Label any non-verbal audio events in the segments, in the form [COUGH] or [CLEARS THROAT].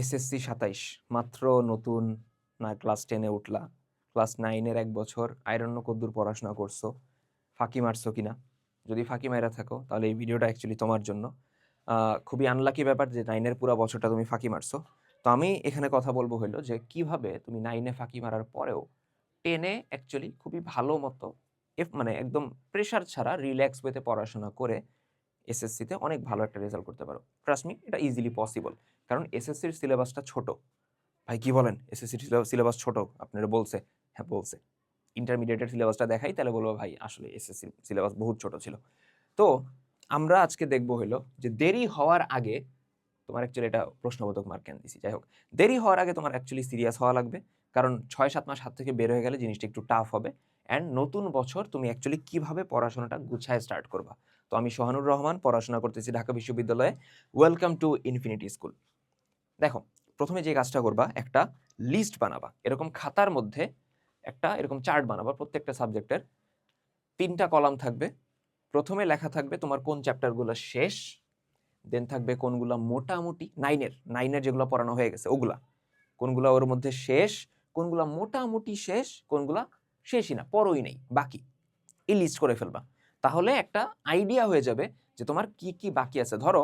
SSC সাতাইশ, মাত্র নতুন, না ক্লাস টেনে উঠলা। ক্লাস নাইনের এক বছর আয়রন্য কদ্দুর পড়াশোনা করছ। ফাঁকি মারছো কিনা? যদি ফাঁকি মাইরা থাকো, তাহলে এই ভিডিওটা অ্যাকচুয়ালি তোমার জন্য। খুবই আনলাকি ব্যাপার যে নাইনের পুরো বছরটা তুমি ফাঁকি মারছো। তো আমি এখানে কথা বলব হইল যে, কীভাবে তুমি নাইনে ফাঁকি মারার পরেও টেনে অ্যাকচুয়ালি খুবই ভালো মতো, এফ মানে একদম প্রেশার ছাড়া রিল্যাক্স ওয়েতে পড়াশোনা করে এসএসসিতে অনেক ভালো একটা রেজাল্ট করতে পারো। ট্রাস্ট মি এটা ইজিলি পসিবল কারণ এসএসসির সিলেবাসটা ছোট। ভাই, কি বলেন? এসএসসির সিলেবাস ছোট? আপনারা বলছে। হ্যাঁ বলছে। ইন্টারমিডিয়েটের সিলেবাসটা দেখাই, তাহলে বলব, ভাই, আসলে এসএসসি সিলেবাস বহুত ছোট ছিল। তো আমরা আজকে দেখব হলো যে দেরি হওয়ার আগে তোমার অ্যাকচুয়ালি এটা প্রশ্নবোধক মার্ক কেন দিছি? যাই হোক, দেরি হওয়ার আগে তোমার অ্যাকচুয়ালি সিরিয়াস হওয়া লাগবে। কারণ ছয়, সাত মাস হাত থেকে বের হয়ে গেলে জিনিসটা একটু টাফ হবে। অ্যান্ড নতুন বছর তুমি অ্যাকচুয়ালি কীভাবে পড়াশোনাটা গুছায় স্টার্ট করবা? তো আমি সোহানুর রহমান, পড়াশোনা করতেছি ঢাকা বিশ্ববিদ্যালয়ে। ওয়েলকাম টু ইনফিনিটি স্কুল দেখো, প্রথমে যে কাজটা করবা, একটা লিস্ট বানাবা। এরকম খাতার মধ্যে একটা এরকম চার্ট বানাবা প্রত্যেকটা সাবজেক্টের তিনটা কলাম থাকবে। প্রথমে লেখা থাকবে তোমার কোন চ্যাপ্টারগুলো শেষ দেন থাকবে কোনগুলো মোটামুটি নাইনের নাইনের যেগুলো পড়ানো হয়ে গেছে, ওগুলা। কোনগুলো ওর মধ্যে শেষ, কোনগুলা মোটামুটি শেষ, কোনগুলা শেষই না পরই নেই, বাকি। এই লিস্ট করে ফেলবা। তাহলে একটা আইডিয়া হয়ে যাবে যে তোমার কি কি বাকি আছে। ধরো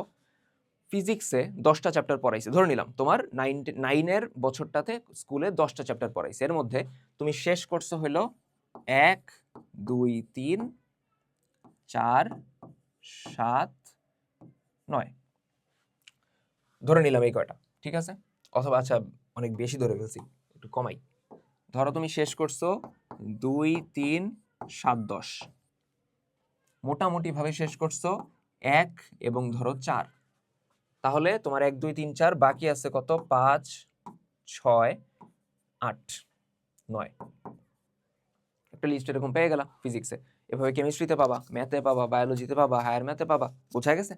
ফিজিক্সে দশটা চ্যাপ্টার পড়াইছে। ধরে নিলাম, তোমার নাইন নাইনের বছরটাতে স্কুলে দশটা চ্যাপ্টার পড়াইছে। এর মধ্যে তুমি শেষ করছ হলো এক, দুই, তিন, চার, সাত, নয়। ধরে নিলাম এই কয়টা, ঠিক আছে? অথবা আচ্ছা অনেক বেশি ধরে ফেলছি, একটু কমাই। ধরো তুমি শেষ করছ দুই, তিন, সাত, দশ। মোটামুটি ভাবে শেষ করছ এক এবং ধরো চার। তাহলে তোমার এক, দুই, তিন, চার, বাকি আছে কত? পাঁচ, ছয়, আট, নয়। একটা লিস্ট এরকম পেয়ে গেলা ফিজিক্সে এভাবে কেমিস্ট্রিতে পাবা ম্যাথে পাবা বায়োলজিতে পাবা হায়ার ম্যাথে পাবা, বোঝা গেছে?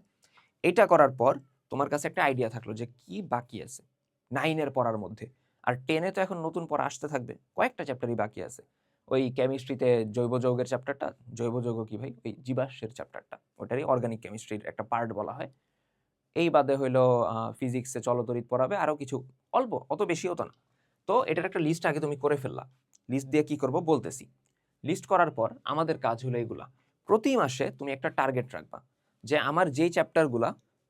এটা করার পর তোমার কাছে একটা আইডিয়া থাকল যে কি বাকি আছে? নাইনের পড়ার মধ্যে। আর টেনে তো এখন নতুন পড়া আসতে থাকবে। কয়েকটা চ্যাপ্টারই বাকি আছে। ওই কেমিস্ট্রিতে জৈব যৌগের চ্যাপ্টারটা জৈব যৌগ কি ভাই? ওই জীবাশ্মের চ্যাপ্টারটা ওটারই অর্গানিক কেমিস্ট্রির একটা পার্ট বলা হয়। এই বাদে হইল ফিজিক্সে চলতরিত পড়াবে আরও কিছু। অল্প, অত বেশি হতো না। তো এটার একটা লিস্ট আগে তুমি করে ফেললা। লিস্ট দিয়ে কি করব বলতেছি। লিস্ট করার পর আমাদের কাজ হলো এগুলা। প্রতি মাসে তুমি একটা টার্গেট রাখবা যে আমার যেই চ্যাপ্টারগুলা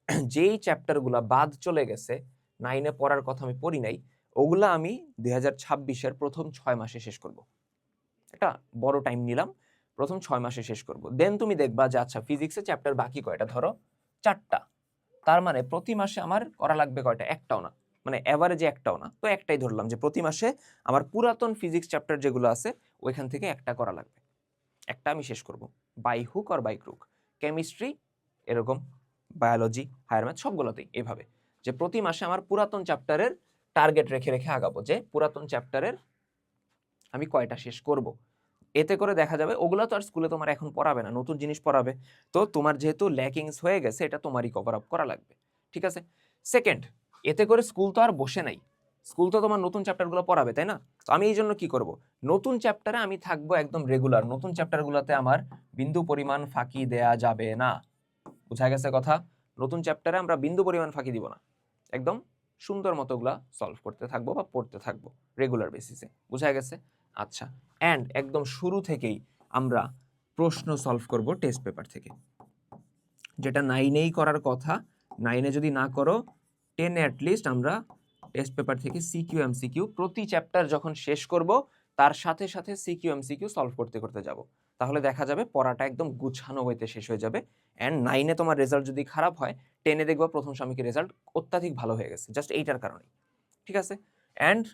[CLEARS THROAT] যেই চ্যাপ্টারগুলা বাদ চলে গেছে নাইনে পড়ার কথা আমি পড়ি নাই, ওগুলা আমি দুই হাজার ছাব্বিশের প্রথম ছয় মাসে শেষ করব। একটা বড় টাইম নিলাম। প্রথম ছয় মাসে শেষ করব। দেন তুমি দেখবা যে আচ্ছা ফিজিক্সের চ্যাপ্টার বাকি কয়টা? ধরো চারটা। তার মানে প্রতি মাসে আমার করা লাগবে কয়টা? একটাও না। মানে অ্যাভারেজে একটাও না। তো একটাই ধরলাম যে, প্রতি মাসে আমার পুরাতন ফিজিক্স চ্যাপ্টার যেগুলো আছে, ওইখান থেকে একটা করা লাগবে। একটা আমি শেষ করব। By hook R by crook chemistry এরকম। বায়োলজি হায়ার ম্যাথ সবগুলোতেই এভাবে। যে, প্রতি মাসে আমার পুরাতন চ্যাপ্টারের টার্গেট রেখে রেখে আগাবো যে, পুরাতন চ্যাপ্টারের আমি কয়টা শেষ করব? এতে করে দেখা যাবে ওগুলো তো আর স্কুলে তোমার এখন পড়াবে না, নতুন জিনিস পড়াবে। তো তোমার যেহেতু ল্যাকিংস হয়ে গেছে, এটা তোমারই কভার আপ করা লাগবে, ঠিক আছে? সেকেন্ড এতে করে স্কুল তো আর বসে নাই। স্কুল তো তোমার নতুন চ্যাপ্টারগুলো পড়াবে, তাই না? তো আমি এই জন্য কি করব? নতুন চ্যাপ্টারে আমি থাকব একদম রেগুলার নতুন চ্যাপ্টারগুলোতে আমার বিন্দু পরিমাণ ফাঁকি দেয়া যাবে না। বোঝা গেছে কথা? নতুন চ্যাপ্টারে আমরা বিন্দু পরিমাণ ফাঁকি দিব না। একদম সুন্দর মতোগুলা সলভ করতে থাকব বা পড়তে থাকব রেগুলার বেসিসে বোঝা গেছে? আচ্ছা অ্যান্ড একদম শুরু থেকেই আমরা প্রশ্ন সলভ করব টেস্ট পেপার থেকে। যেটা নাইনেই করার কথা নাইনে যদি না করো টেনে অ্যাটলিস্ট আমরা টেস্ট পেপার থেকে সিকিউ এমসিকিউ প্রতি চ্যাপ্টার যখন শেষ করব, তার সাথে সাথে সিকিউ এমসিকিউ সলভ করতে করতে যাব। তাহলে দেখা যাবে পড়াটা একদম গুছানো হইতে শেষ হয়ে যাবে অ্যান্ড নাইনে তোমার রেজাল্ট যদি খারাপ হয় টেনে দেখবা প্রথম স্বামীকে রেজাল্ট অত্যাধিক ভালো হয়ে গেছে জাস্ট এইটার কারণেই। ঠিক আছে? অ্যান্ড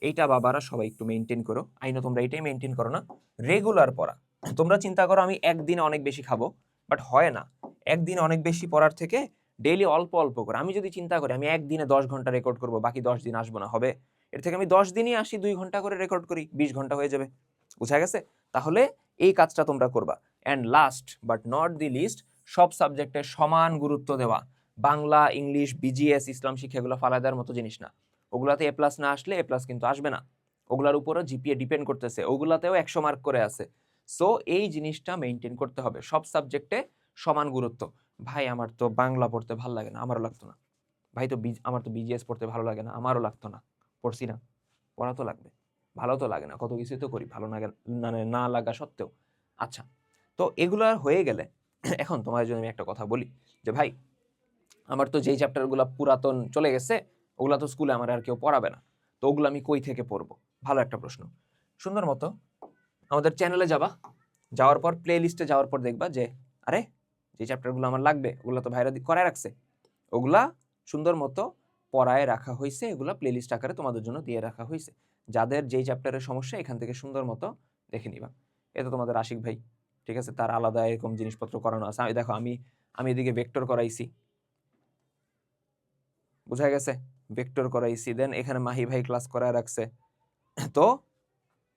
এইটা বাবারা সবাই একটু মেনটেন করো। আইনো তোমরা এইটাই মেনটেন করো না। রেগুলার পড়া। তোমরা চিন্তা করো আমি একদিনে অনেক বেশি খাব বাট হয় না। একদিনে অনেক বেশি পড়ার থেকে ডেইলি অল্প অল্প করে। আমি যদি চিন্তা করি আমি একদিনে দশ ঘণ্টা রেকর্ড করব, বাকি দশ দিন আসব না, হবে? এর থেকে আমি দশ দিনই আসি, দুই ঘণ্টা করে রেকর্ড করি, বিশ ঘণ্টা হয়ে যাবে। বুঝা গেছে? তাহলে এই কাজটা তোমরা করবা। And last but not the least সব সাবজেক্টে সমান গুরুত্ব দেওয়া। বাংলা, ইংলিশ বিজিএস ইসলাম শিক্ষাগুলো ফালাদার মতো জিনিস না। ওগুলাতে এ প্লাস না আসলে এ প্লাস কিন্তু আসবে না। ওগুলার উপরও জিপিএ ডিপেন্ড করতেছে, ওগুলাতেও একশো মার্ক করে আছে। সো এই জিনিসটা মেনটেন করতে হবে। সব সাবজেক্টে সমান গুরুত্ব। ভাই, আমার তো বাংলা পড়তে ভালো লাগে না, আমারও লাগতো না। ভাই, তো আমার তো বিজিএস পড়তে ভালো লাগে না, আমারও লাগতো না। পড়ছি না। পড়া তো লাগবে। ভালো তো লাগে না, কত কিছুই তো করি, ভালো লাগে মানে না লাগা সত্ত্বেও। আচ্ছা তো এগুলো হয়ে গেলে, [CLEARS THROAT] এখন তোমার জন্য আমি একটা কথা বলি। যে ভাই, আমার তো যেই চ্যাপ্টারগুলো পুরাতন চলে গেছে ওগুলা তো স্কুলে আমার আর কেউ পড়াবে না। তো ওগুলো আমি কই থেকে পড়ব? ভালো একটা প্রশ্ন। সুন্দর মতো আমাদের চ্যানেলে যাবা। যাওয়ার পর প্লে লিস্টে যাওয়ার পর দেখবা যে, আরে, যে চ্যাপ্টারগুলো আমার লাগবে, ওগুলো তো ভাইরা করায় রাখছে। ওগুলা সুন্দর মতো পড়ায় রাখা হয়েছে এগুলা প্লে লিস্ট আকারে তোমাদের জন্য দিয়ে রাখা হয়েছে যাদের যেই চ্যাপ্টারের সমস্যা, এখান থেকে সুন্দর মতো দেখে নিবা। এটা তোমাদের আশিক ভাই, ঠিক আছে? তার আলাদা এরকম জিনিসপত্র করানো আছে। দেখো, আমি আমি এদিকে ভেক্টর করাইছি। বোঝা গেছে? ভেক্টর করাইছি দেন এখানে মাহি ভাই ক্লাস করায় রাখছে। তো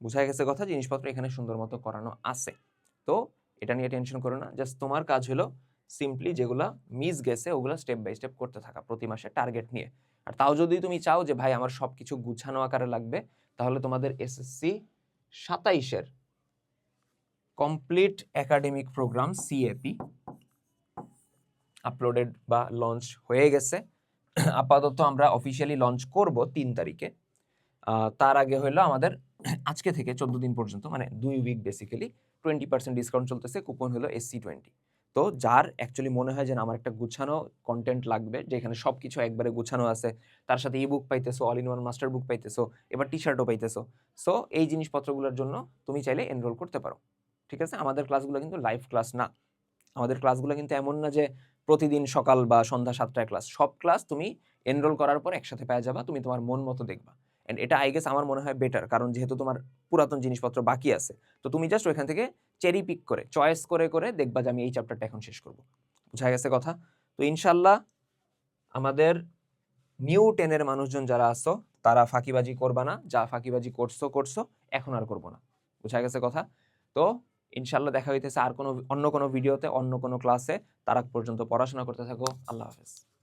বোঝা গেছে কথা, জিনিসপত্র এখানে সুন্দর মতো করানো আছে। তো এটা নিয়ে টেনশন করো না জাস্ট তোমার কাজ হলো সিম্পলি যেগুলা মিস গেছে, ওগুলো স্টেপ বাই স্টেপ করতে থাকা প্রতি মাসে টার্গেট নিয়ে। আর তাও যদি তুমি চাও যে, ভাই, আমার সব কিছু গুছানো আকারে লাগবে, তাহলে তোমাদের SSC সাতাইশের complete academic program CAP uploaded বা লঞ্চ হয়ে গেছে। [COUGHS] আপাতত আমরা অফিসিয়ালি লঞ্চ করব তিন তারিখে। তার আগে হলো আমাদের [COUGHS] আজকে থেকে চোদ্দ দিন পর্যন্ত মানে দুই week basically twenty percent discount চলতেছে কুপন হলো এসসি টোয়েন্টি তো যার অ্যাকচুয়ালি মনে হয় যে আমার একটা গুছানো কন্টেন্ট লাগবে, যেখানে সব কিছু একবারে গুছানো আছে, তার সাথে ই বুক পাইতেছো all in one master book পাইতেছো, এবার টি শার্টও পাইতেছো। সো এই জিনিসপত্রগুলোর জন্য তুমি চাইলে এনরোল করতে পারো। ঠিক আছে? আমাদের ক্লাসগুলো কিন্তু লাইভ ক্লাস না। আমাদের ক্লাসগুলো কিন্তু এমন না যে প্রতিদিন সকাল বা সন্ধ্যা সাতটায় ক্লাস সব ক্লাস তুমি এনরোল করার পর একসাথে পেয়ে যাবা, তুমি তোমার মন মতো দেখবা। অ্যান্ড এটা আই গেস আমার মনে হয় বেটার কারণ যেহেতু তোমার পুরাতন জিনিসপত্র বাকি আছে, তো তুমি জাস্ট ওইখান থেকে চেরি পিক করে চয়েস করে করে দেখবা যে আমি এই চ্যাপ্টারটা এখন শেষ করব। বুঝা গেছে কথা? তো ইনশাল্লাহ আমাদের নিউ টেনের মানুষজন যারা আসো তারা ফাঁকিবাজি করবা না, যা ফাঁকিবাজি করছ করছ, এখন আর করব না। বুঝা গেছে কথা? তো ইনশাল্লাহ দেখা হইতেছে আর কোনো, অন্য কোনো ভিডিওতে, অন্য কোনো ক্লাসে তারাক পর্যন্ত পড়াশোনা করতে থাকো। আল্লাহ হাফেজ।